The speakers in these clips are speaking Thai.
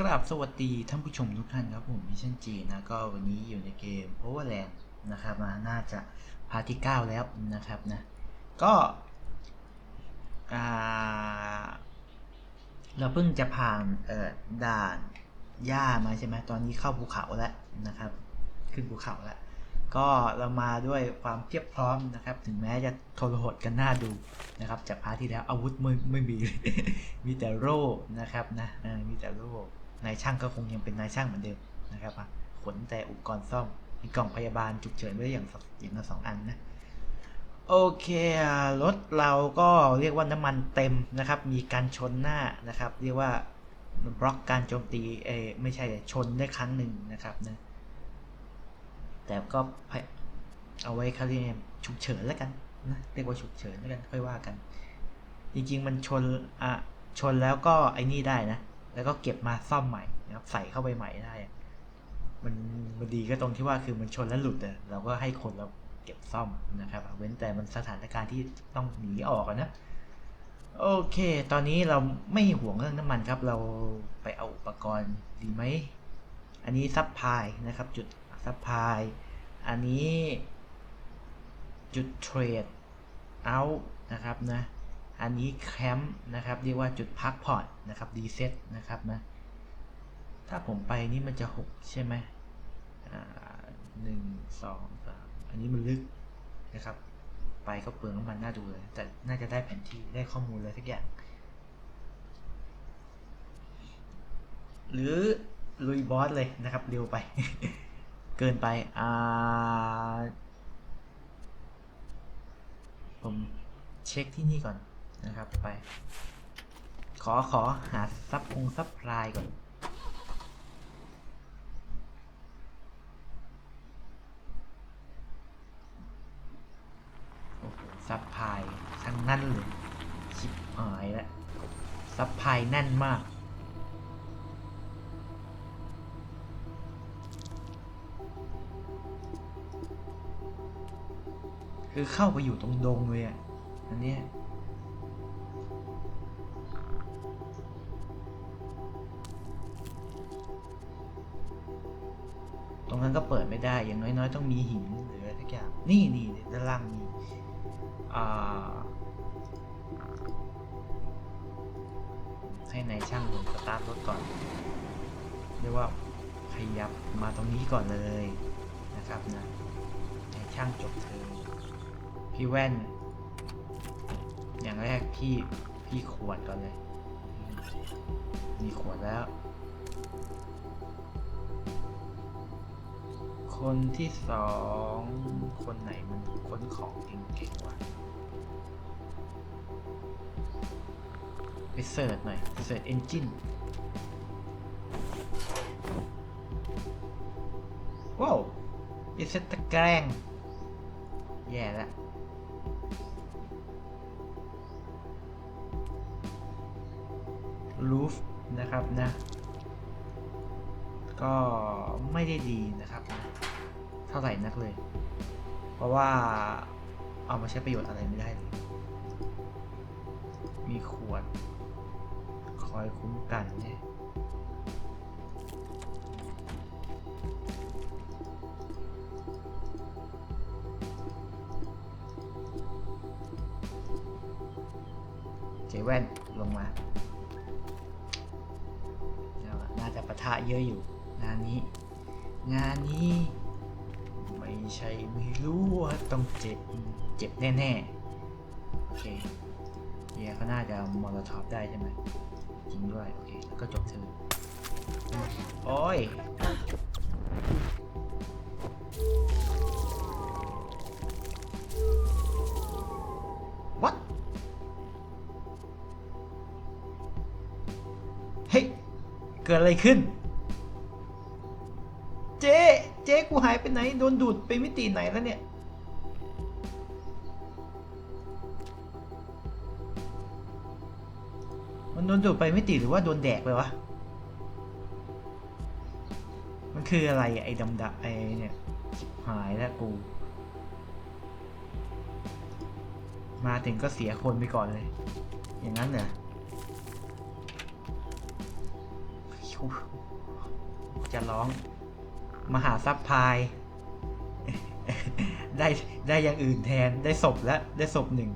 คราบสวัสดีท่านผู้ชมทุกท่านครับผมมิชชั่นจีนะก็วันนี้อยู่ในเกม Overland นะครับมาน่าจะพาร์ทที่ 9 แล้วนะครับนะก็อ่าเราเพิ่งจะผ่านเอ่อด่านหญ้ามาใช่ไหมตอนนี้เข้าภูเขาแล้วนะครับ ขึ้นภูเขาแล้ว ก็เรามาด้วยความเพียบพร้อมนะครับ ถึงแม้จะทรหดกันหน้าดูนะครับ จากพาร์ทที่แล้วอาวุธไม่ไม่มี มีแต่โร่นะครับนะมีแต่โล่ นายช่างก็คงยังเป็นนายช่างเหมือนเดิมนะครับอะขนแต่อุปกรณ์ซ่อมมีกล่องพยาบาลฉุกเฉินไว้อย่างสอย่างละสองอันนะโอเครถเราก็เรียกว่าน้ำมันเต็มนะครับ มีการชนหน้านะครับ เรียกว่าบล็อกการโจมตีเอไม่ใช่ชนได้ครั้งหนึ่งนะครับนะแต่ก็เอาไว้เขาเรียกฉุกเฉินแล้วกันนะเรียกว่าฉุกเฉินแล้วกันค่อยว่ากัน จริงๆมันชนอะชนแล้วก็ไอ้นี่ได้นะ แล้วก็เก็บมาซ่อมใหม่นะครับใส่เข้าไปใหม่ได้ มันมันดีก็ตรงที่ว่าคือมันชนแล้วหลุดอะเราก็ให้คนเราเก็บซ่อมนะครับเว้นแต่มันสถานการณ์ที่ต้องหนีออกนะโอเค ตอนนี้เราไม่ห่วงเรื่องน้ำมันครับ เราไปเอาอุปกรณ์ดีไหม อันนี้ซับพลายนะครับ จุดซับพลายอันนี้จุดเทรดเอานะครับนะ อันนี้แคมป์นะครับเรียกว่าจุดพักผ่อนนะครับดีเซ็ตนะครับนะถ้าผมไปนี่มันจะหกใช่ไหมอ่าหนึ่งสองสามอันนี้มันลึกนะครับ ไปก็เปลืองน้ำมันน่าดูเลย แต่น่าจะได้แผนที่ได้ข้อมูลเลยทุกอย่าง หรือลุยบอสเลยนะครับ เร็วไป เกินไป อ่า ผมเช็คที่นี่ก่อน นะครับไป ขอขอหาซับคงซับพลายก่อนโอ้ซับพายทั้งนั้นเลยชิบหายแล้วซับพายแน่นมากคือเข้าไปอยู่ตรงดงเลยอะ อันเนี้ย ได้อย่างน้อยๆ ต้องมีหินหรืออะไรสักอย่างนี่นี่ด้านล่างมีอ่าให้นายช่างลงสตาร์ทรถก่อนเรียกว่าขยับมาตรงนี้ก่อนเลยนะครับนะนายช่างจบเธอพี่แว่น อย่างแรกพี่พี่ขวดก่อนเลย มีขวดแล้ว คนที่สองคนไหนมันค้นของเก่งๆวะไปเสิร์ชหน่อยเสิร์ชเอนจินว้าวไอเซตตะแกรงแย่แล้วรูฟนะครับนะ ก็ไม่ได้ดีนะครับนะ เท่าไหร่นักเลย เพราะว่าเอามาใช้ประโยชน์อะไรไม่ได้เลย มีขวด คอยคุ้มกันเนี่ยเจแว่นลงมาน่าจะปะทะเยอะอยู่ งานนี้ งานนี้ ใช่ไม่รู้ว่าต้องเจ็บ เจ็บแน่ๆ โอเคเฮียเขาน่าจะมอลท็อปได้ใช่ไหมจริงด้วย โอเค แล้วก็จบเธอโอ้ยวัดเฮ้ย เกิดอะไรขึ้น เจ๊เจ๊กูหายไปไหน โดนดูดไปมิติไหนแล้วเนี่ย มันโดนดูดไปมิติหรือว่าโดนแดกไปวะ มันคืออะไรไอ้ดำดำไอ้เนี่ยหายแล้วกู มาถึงก็เสียคนไปก่อนเลย อย่างนั้นเหรอทุกจะร้อง มหาซับพาย ได้ได้อย่างอื่นแทนได้ศพแล้วได้ศพหนึ่ง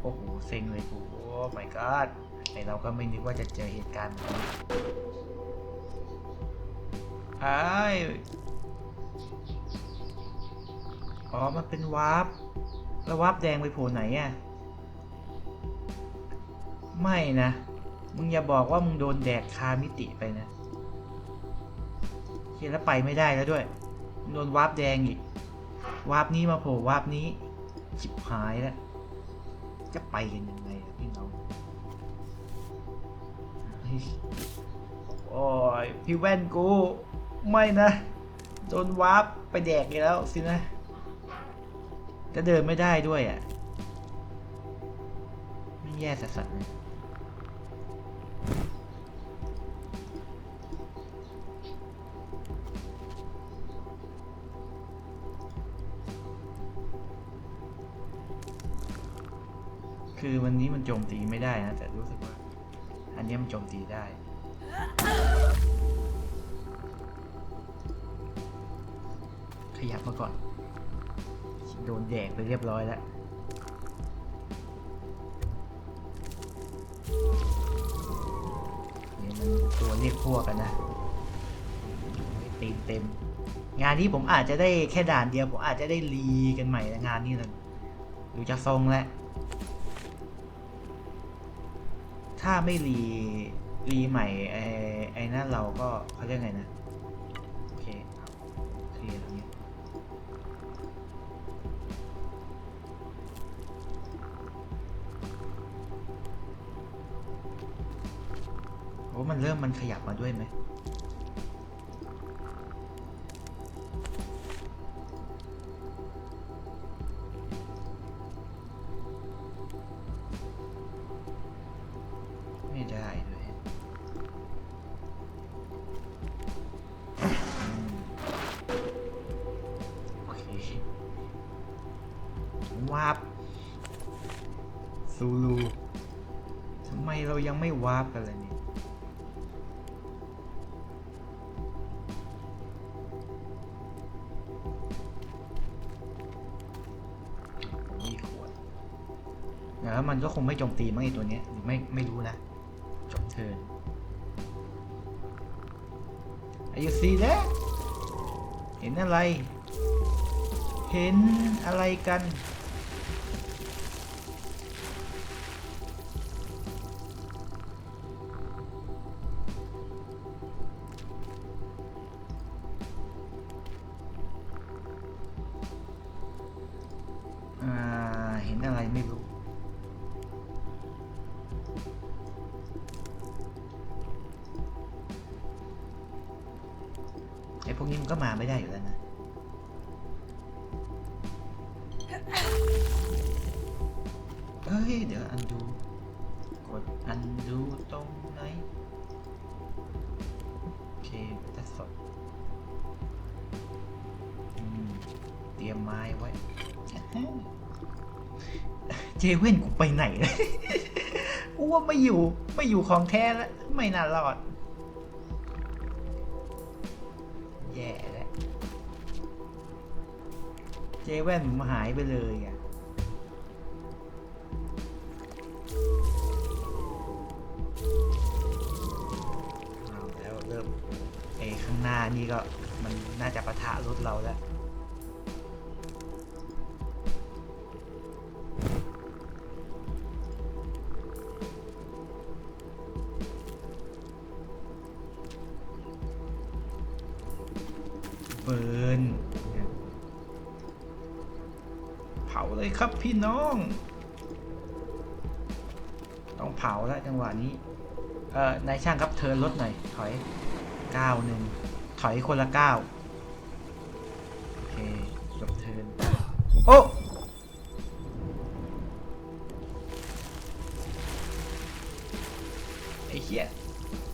โอ้โหเซ็งเลยกูโอ้ my god ไอเราก็ไม่นึกว่าจะเจอเหตุการณ์แบบนี้ไอ้อ๋อ มันเป็นวาร์ป แล้ววาร์ปแดงไปโผล่ไหนอะ ไม่นะ มึงอย่าบอกว่ามึงโดนแดกคามิติไปนะ เฮียแล้วไปไม่ได้แล้วด้วย โดนวาร์ปแดงอีก วาร์ปนี้มาโผล่วาร์ปนี้ชิบหายแล้ว จะไปกันยังไงพี่น้องโอ้ยพี่แว่นกู ไม่นะ โดนวาร์ปไปแดกอีกแล้วสินะ จะเดินไม่ได้ด้วยอะ ไม่แย่สัสๆเลย คือวันนี้มันโจมตีไม่ได้นะ แต่รู้สึกว่า อันนี้มันโจมตีได้ ขยับมาก่อน โดนแดกไปเรียบร้อยแล้วเนี่ยมันตัวเรียกพวกกันนะตีมเต็ม งานนี้ผมอาจจะได้แค่ด่านเดียว ผมอาจจะได้รีกันใหม่งานนี้เลยดูจากทรงแล้ว ไม่รีรีใหม่ไอ้ไอ้นั่นเราก็เขาเรียกไงนะ โอเคเคลียร์ตรงนี้โอ้มันเริ่มมันขยับมาด้วยไหม แต่วมันก็คงไม่โจมตีมั้งไอตัวเนี้ยไม่ไม่รู้นะจบเทิร์นไอ้ยูซีเด้เห็นอะไร เห็นอะไรกัน พวกนี้มันก็มาไม่ได้อยู่แล้วนะเฮ้ย เดี๋ยวอันดู กดอันดูตรงไหน โอเคตัดสดอืมเตรียมไม้ไว้ เจเว่นกูไปไหนเลยกูว่าไม่อยู่ ไม่อยู่ของแท้แล้ว ไม่น่ารอด แย่แล้วเจแว่นผมหายไปเลยอะเอาแล้วเริ่มไอ้ข้างหน้านี่ก็มันน่าจะปะทะรถเราแล้ว พี่น้อง ต้องเผาแล้วจังหวะนี้ เอ่อนายช่างครับเทินรถหน่อย ถอยก้าวหนึ่งถอยคนละก้าวโอเคจบเทินโอ้ไอ้เหี้ย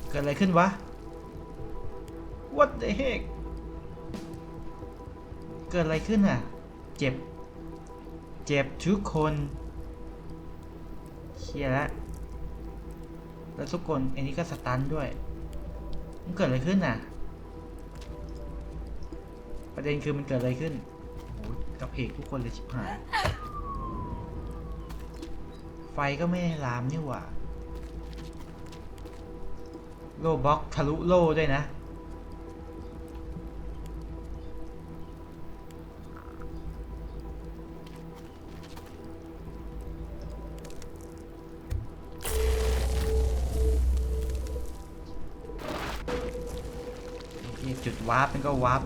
เกิดอะไรขึ้นวะ What the heck เกิดอะไรขึ้นอะ เจ็บ เจ็บทุกคนเชียแล้วแล้วทุกคนอันนี้ก็สตันด้วย มันเกิดอะไรขึ้นน่ะ ประเด็นคือมันเกิดอะไรขึ้นโอ้กระเพกทุกคนเลยชิบหาย ไฟก็ไม่ได้ลามนี่หว่า โลบล็อกทะลุโล่ด้วยนะ วาร์ปมันก็วาร์ป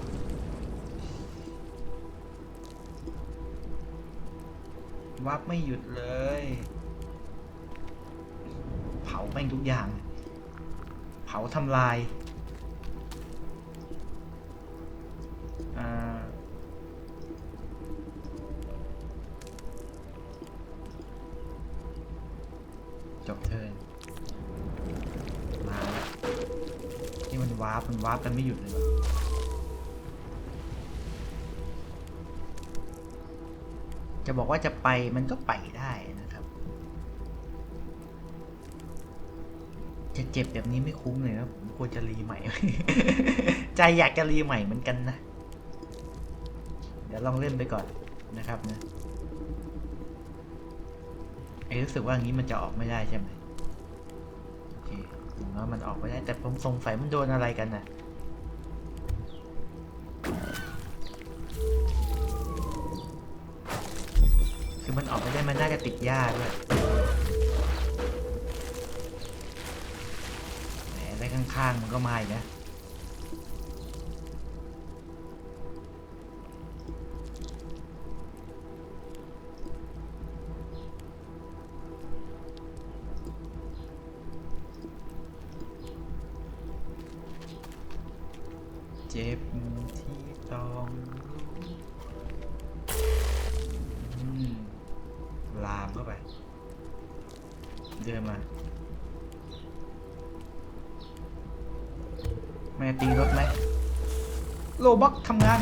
วาร์ปไม่หยุดเลย เผาแม่งทุกอย่าง เผาทำลาย วาร์ปมันวาร์ปกันไม่หยุดเลยจะบอกว่าจะไปมันก็ไปได้นะครับ จะเจ็บแบบนี้ไม่คุ้มเลยนะผมควรจะรีใหม่ ใจอยากจะรีใหม่เหมือนกันนะ เดี๋ยวลองเล่นไปก่อนนะครับนะเอรู้สึกว่าอย่างนี้มันจะออกไม่ได้ใช่ไหมโอเคผม ว่ามันออกไปได้แต่ผมสงสัยมันโดนอะไรกันน่ะคือมันออกไม่ได้มันน่าจะติดหญ้าด้วยแหมได้ข้างๆมันก็มาอีกนะ เดินมา แม่ตีรถไหมโลบักทำงาน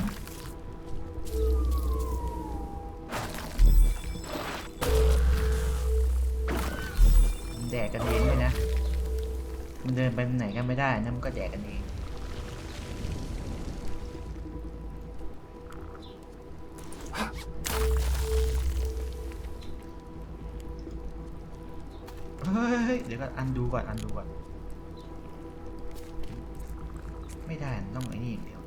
แดกกันเองเลยนะ มันเดินไปไหนกันไม่ได้นะมันก็แดกกันเอง อันดูก่อน อันดูก่อน ไม่ได้ต้องไอ้นี่อย่างเดียว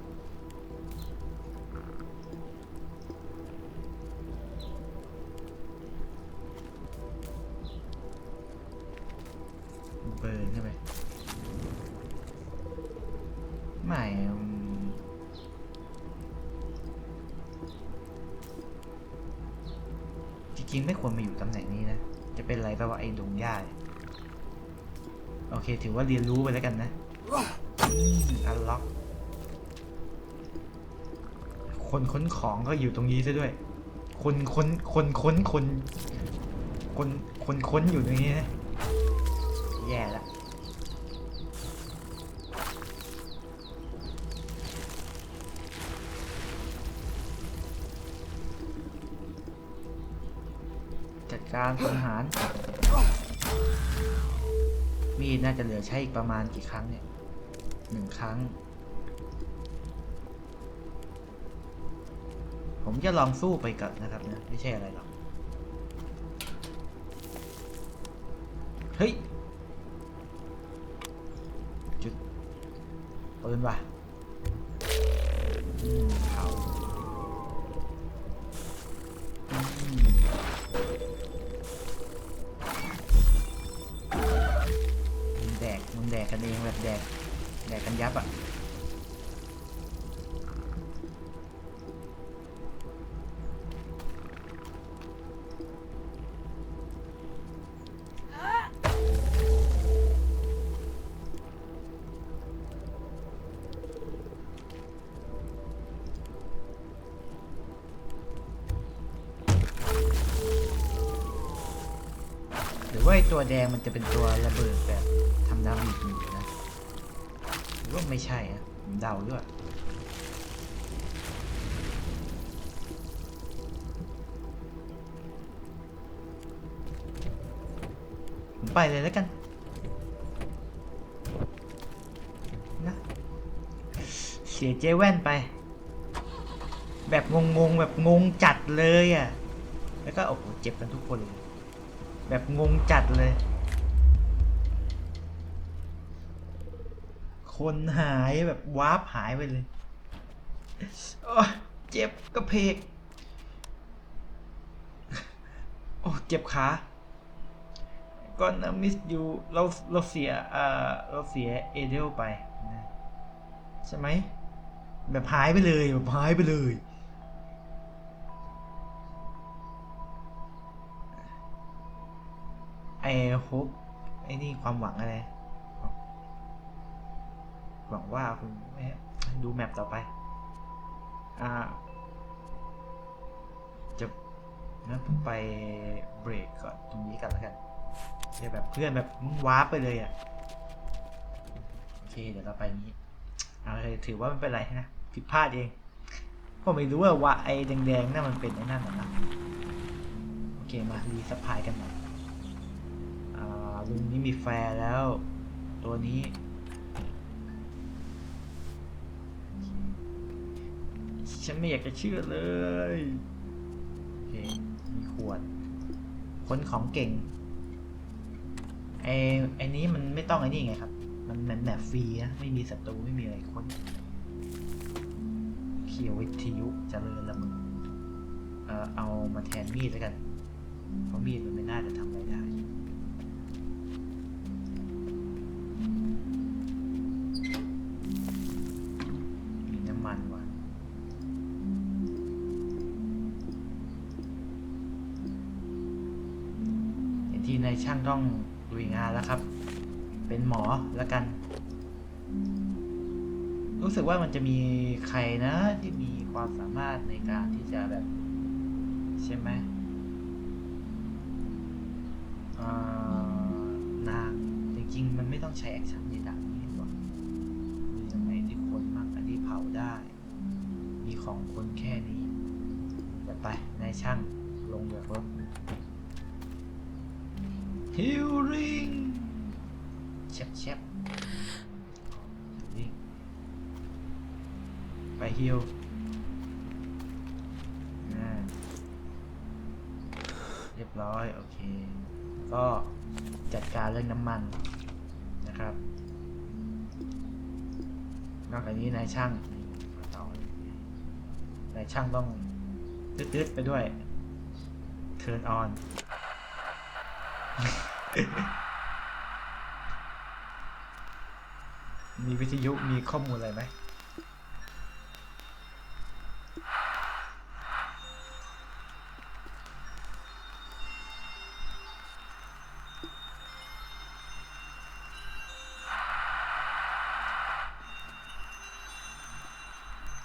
เบิร์นใช่ไหมไม่จริงๆไม่ควรมาอยู่ตำแหน่งนี้นะ จะเป็นไรแปลว่าไอ้ดงหญ้าเนี่ย โอเค ถือว่าเรียนรู้ไปแล้วกันนะอันล็อกคนค้นของก็อยู่ตรงนี้ซะด้วย คนค้นคนค้นคนคนคนค้นอยู่ตรงนี้นะแย่ละจัดการสังหาร มีดน่าจะเหลือใช้อีกประมาณกี่ครั้งเนี่ยหนึ่งครั้ง ผมจะลองสู้ไปกับนนะครับนะไม่ใช่อะไรหรอก เฮ้ย จุดปืนว่ะ ตัวแดงมันจะเป็นตัวระเบิดแบบทำดาเมจอยู่นะหรือว่าไม่ใช่อะผมเดาด้วยผมไปเลยแล้วกันนะสียเจแว่นไป แบบงงๆแบบงงจัดเลยอะแล้วก็โอ้โหเจ็บกันทุกคนเลย แบบงงจัดเลย คนหายแบบวาร์ปหายไปเลยโอ้เจ็บกระเพก โอ้เจ็บขาก็นะมิสยูเราเราเสียเอ่อเราเสียเอเดลไปนะใช่ไหมแบบหายไปเลยแบบหายไปเลย ไอ้ฮุบไอ้นี่ความหวังอะไร หวังว่าคุณไม่ดูแมปต่อไป อ่า จะงั้นผมไปเบรกก่อนตรงนี้กันแล้วกันเดี๋ยวแบบเพื่อนแบบมึงวาไปเลยอะ โอเค เดี๋ยวเราไปนี้เอาเลยถือว่าไม่เป็นไรนะ ผิดพลาดเองก็ไม่รู้ว่าว่าไอ้แดงๆนั่นมันเป็นไอ้นั่นหรอนะโอเค มารีสปายกันหน่อยอ่า ลุงนี้มีแฟร์แล้ว ตัวนี้ ฉันไม่อยากจะเชื่อเลยโอเคมีขวดคนของเก่งไอ้ไอ้นี้มันไม่ต้องไอ้นี่ไงครับ มันมันแบบฟรีนะ ไม่มีศัตรูไม่มีอะไรคนเขียววิทยุเจริญละมึงเออเอามาแทนมีดแล้วกัน เพราะมีดมันไม่น่าจะทำอะไรได้ายช่างต้องลุยงานแล้วครับ เป็นหมอแล้วกัน รู้สึกว่ามันจะมีใครนะที่มีความสามารถในการที่จะแบบ ใช่ไหมนางจริงๆมันไม่ต้องใช้แอคชั่นในด่านี้หรอกมีตรงไหนที่คนมากอันที่เผาได้ มีของคนแค่นี้เดี๋ยวไปนายช่างลงเรือรถ ฮิลริงเชฟเชฟฮิลริงไปฮิลอ่าเรียบร้อย โอเค ก็จัดการเรื่องน้ำมันนะครับ นอกจากนี้นายช่างนาต่อเลยนายช่างต้องตืดๆไปด้วย turn on มีวิทยุมีข้อมูลอะไรไหม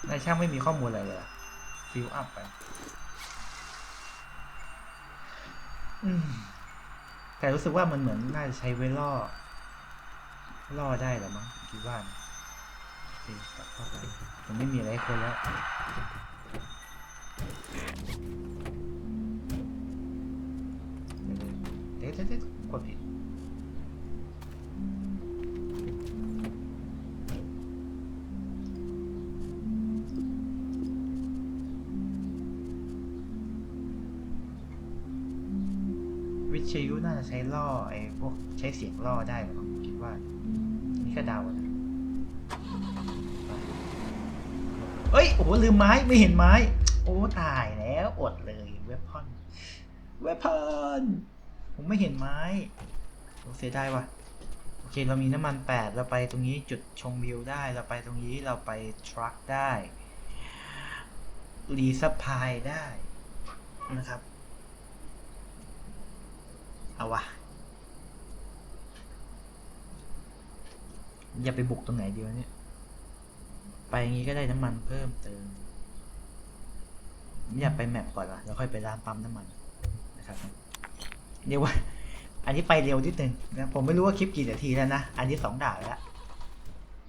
นายช่างไม่มีข้อมูลอะไรเลยฟิลอัพไป อืม แต่รู้สึกว่ามันเหมือนน่าจะใช้ไว้ล่อ ล่อได้หรือมั้งคิดว่านะโอเคกลับเข้าไปมันไม่มีอะไรคนแล้วเด็ดเดี๋ยวเดี๋ยวกดผิด วิทยุน่าจะใช้ล่อไอ้พวกใช้เสียงล่อได้หรอมั้งคิดว่า นี่ก็เดานะเอ้ย โอ้ลืมไม้ไม่เห็นไม้ โอ้ ตายแล้วอดเลยเวพอนเวพอนผมไม่เห็นไม้โอ้เสียดายว่ะโอเคเรามีน้ำมันแปดเราไปตรงนี้จุดชมวิวได้เราไปตรงนี้เราไปทรัคได้รีซัพพลายได้นะครับ เอาวะอย่าไปบุกตรงไหนดีวะเนี่ย ไปอย่างนี้ก็ได้น้ำมันเพิ่มเติม อย่าไปแมปก่อนวะแล้วค่อยไปร้านปั๊มน้ำมันนะครับเดี๋ยวว่า อันนี้ไปเร็วนิดนึงนะผมไม่รู้ว่าคลิปกี่นาทีแล้วนะ อันนี้สองด่านแล้ว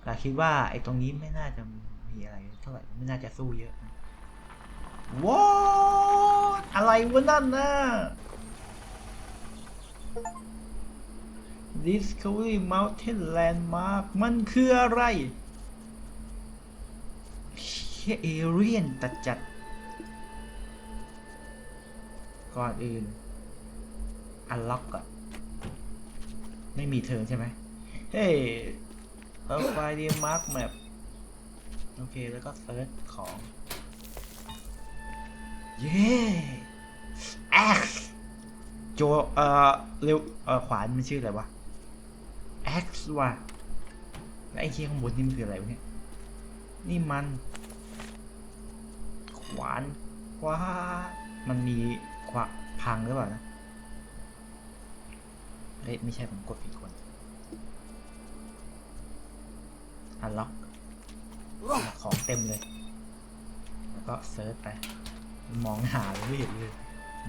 แต่คิดว่าไอ้ตรงนี้ไม่น่าจะมีอะไรเท่าไหร่ไม่น่าจะสู้เยอะนะว้าวอะไรวะนั่นนะ Discovery Mountain Landmark มันคืออะไรค่เอเรียนตัดจัด ก่อนอื่น อันล็อกก่อน ไม่มีเทิร์นใช่ไหม เฮ้ยเออไฟดีมาร์กแมปโอเค แล้วก็เซิร์ชของ เย้แอ็ก โจเอ่อเร็วเอ่อขวานมันชื่ออะไรวะแอ็กว่ะแล้วไอ้เคียข้างบนนี่มันคืออะไรวะเนี่ยนี่มัน ขวานว้ามันมีขวาพังหรือเปล่านะเฮ้ยไม่ใช่ผมกดผิดคนอันล็อกของเต็มเลย แล้วก็เซิร์ชไป มองหาเลยไม่เห็นเลย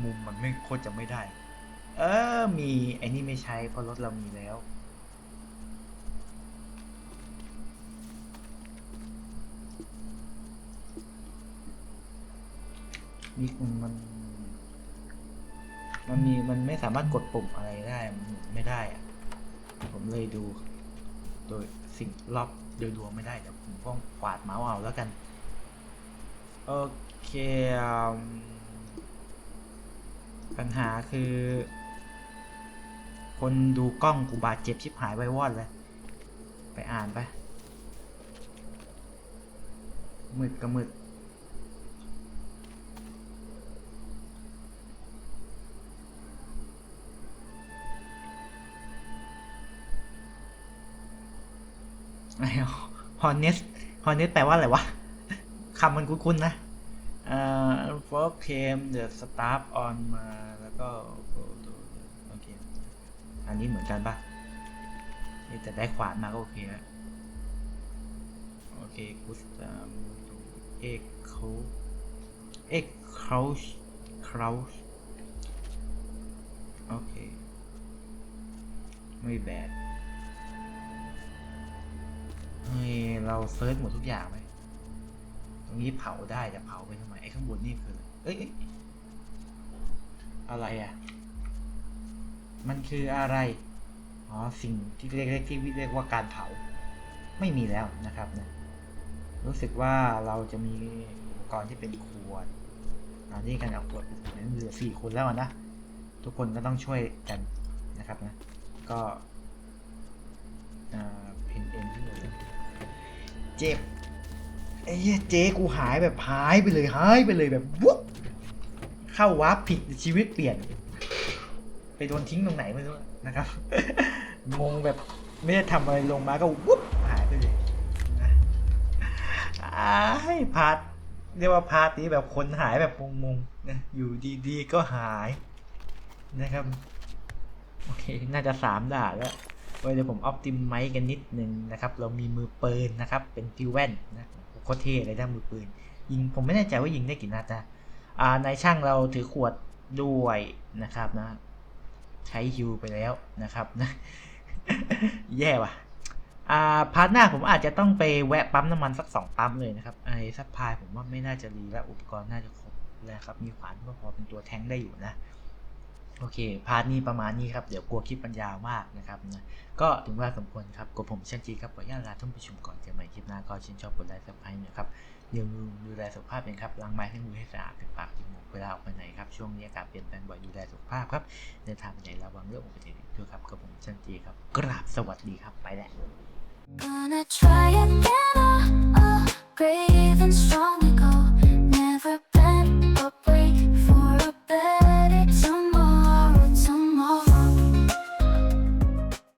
มุมมันไม่โคตรจะไม่ได้ เออ มีไอ้นี่ไม่ใช้เพราะรถเรามีแล้ว นี่มันมัน มันมีมันไม่สามารถกดปุ่มอะไรได้มันหมุนไม่ได้อะผมเลยดู โดยสิ่งรอบโดยรวมไม่ได้เดี๋ยวผมก็กวาดเมาส์เอาแล้วกัน โอเคอืมปัญหาคือ คนดูกล้องกูบาดเจ็บชิบหายไว้วอดเลย ไปอ่านไปมืดก็มืดไอ้ฮอนเนสฮอนเนสแปลว่าอะไรวะ คำมันคุ้นๆนะ เอ่อ for came the staff on มาแล้วก็ อันนี้เหมือนกันปะเอ๊ะแต่ได้ขวานมาก็โอเคแล้วโอเคกุสตามเอ็กเขาเอ็กเขาเขาโอเค ไม่แบดเฮ้ย เราเซิร์ชหมดทุกอย่างไหมตรงนี้เผาได้แต่เผาไปทำไม ไอ้ข้างบนนี่คือ เอ้ยเอ้ยอะไรอะ มันคืออะไร อ๋อ สิ่งที่เล็กๆที่เรียกว่าการเผา ไม่มีแล้วนะครับนะ รู้สึกว่าเราจะมีอุปกรณ์ที่เป็นขวดอันนี้กันเอาขวดเหลือสี่คนแล้วนะ ทุกคนก็ต้องช่วยกันนะครับนะ ก็เพนเอ็นที่เลือเจ็บไอ้เหี้ยเจ๊กูหายแบบหายไปเลยหายไปเลยแบบวุ๊บเข้าวาร์ปผิดชีวิตเปลี่ยน ไปโดนทิ้งตรงไหนไม่รู้นะครับ งงแบบไม่ได้ทำอะไรลงมาก็วุ๊บหายไปเลยนะอ้ายพาร์ทเรียกว่าพาร์ทนี้แบบคนหายแบบงงๆนะอยู่ดีๆก็หายนะครับ โอเค น่าจะสามด่าแล้วเว้ยเดี๋ยวผมออ t ติมไมกันนิดนึงนะครับ เรามีมือปืนนะครับ เป็นฟิวแว่นนะโคตรเท่เลยด้ามือปืน ยิงผมไม่แน่ใจว่ายิงได้กี่นัดนะอ่าในช่างเราถือขวดด้วยนะครับนะ ใช้ฮิวไปแล้วนะครับนะแย่ว่ะอ่าพาร์ทหน้าผมอาจจะต้องไปแวะปั๊มน้ำมันสักสองปั๊มเลยนะครับไอ้ซัพพลายผมว่าไม่น่าจะรีและอุปกรณ์น่าจะครบแล้วครับ มีขวานก็พอเป็นตัวแทงได้อยู่นะ โอเค พาร์ทนี้ประมาณนี้ครับ เดี๋ยวกลัวคลิปมันยาวมากนะครับนะก็ถึงเวลาสมควรครับกดผมเช่นจีครับขออนุญาตลาท่านผู้ชมก่อนเจอใหม่คลิปหน้าก็ชื่นชอบกดไลค์ซับสไครต์นะครับ อย่าลืมดูแลสุขภาพเองครับล้างไม้ให้มือให้สะอาดปินปากจมูกเวลาออกไปไหนครับช่วงนี้อากาศเปลี่ยนแปลงบ่อยดูแลสุขภาพครับเดินทางไปไหนระวังเรื่องอุบัติเหตุด้วยครับกระผมชันจีครับกราบสวัสดีครับไปแล้ว Gonna try again, oh, oh, brave and strong to go. Never bend or break for a better.